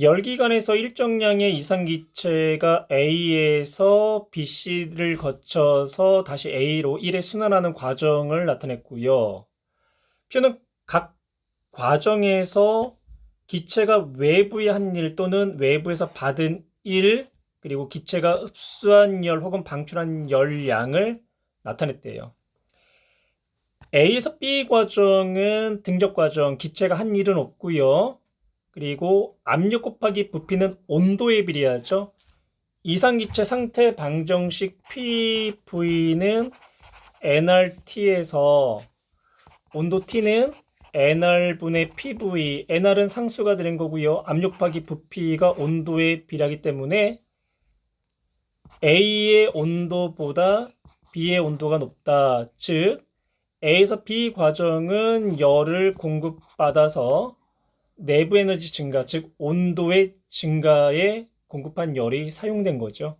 열기관에서 일정량의 이상기체가 A에서 BC를 거쳐서 다시 A로 1에 순환하는 과정을 나타냈고요. 표는 각 과정에서 기체가 외부의 한 일 또는 외부에서 받은 일 그리고 기체가 흡수한 열 혹은 방출한 열량을 나타냈대요. A에서 B 과정은 등적 과정, 기체가 한 일은 없고요. 그리고 압력 곱하기 부피는 온도에 비례하죠. 이상기체 상태 방정식 PV는 nRT에서 온도 T는 nR분의 PV, nR은 상수가 되는 거고요. 압력 곱하기 부피가 온도에 비례하기 때문에 A의 온도보다 B의 온도가 높다. 즉, A에서 B 과정은 열을 공급받아서 내부 에너지 증가, 즉 온도의 증가에 공급한 열이 사용된 거죠.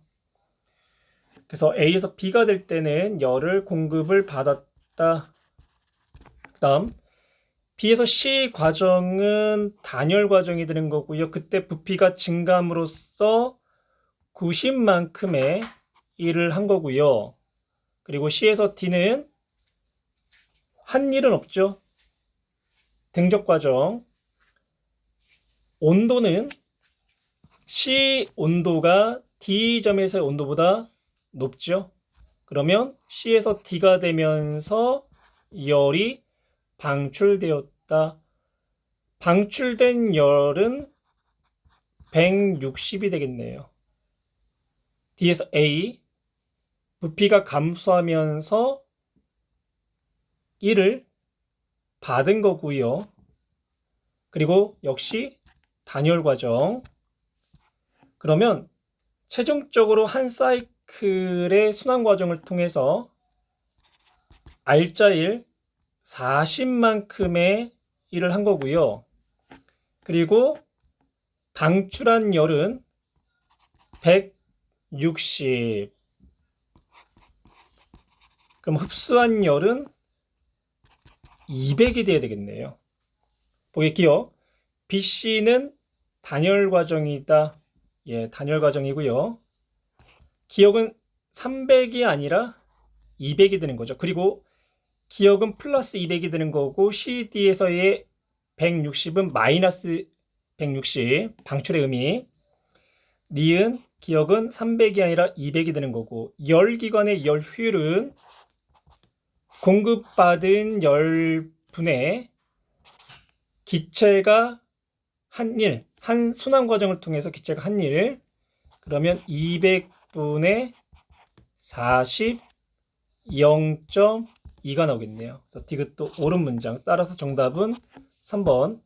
그래서 A에서 B가 될 때는 열을 공급을 받았다. 그다음 B에서 C 과정은 단열 과정이 되는 거고요. 그때 부피가 증가함으로써 90만큼의 일을 한 거고요. 그리고 C에서 D는 한 일은 없죠. 등적 과정. 온도는 C 온도가 D점에서의 온도보다 높죠. 그러면 C에서 D가 되면서 열이 방출되었다. 방출된 열은 160이 되겠네요. D에서 A 부피가 감소하면서 1을 받은 거고요. 그리고 역시 단열 과정. 그러면 최종적으로 한 사이클의 순환 과정을 통해서 알짜일 40만큼의 일을 한 거고요. 그리고 방출한 열은 160. 그럼 흡수한 열은 200이 돼야 되겠네요. 보겠기요. BC는 단열 과정이다. 예, 단열 과정이고요. 기억은 300이 아니라 200이 되는 거죠. 그리고 기억은 플러스 200이 되는 거고 CD에서의 160은 마이너스 160 방출의 의미. 니은 기억은 300이 아니라 200이 되는 거고 열 기관의 열 효율은 공급받은 열분의 기체가 한 일, 한 순환 과정을 통해서 기체가 한 일, 그러면 200분의 40, 0.2가 나오겠네요. 그래서 디귿도 옳은 문장. 따라서 정답은 3번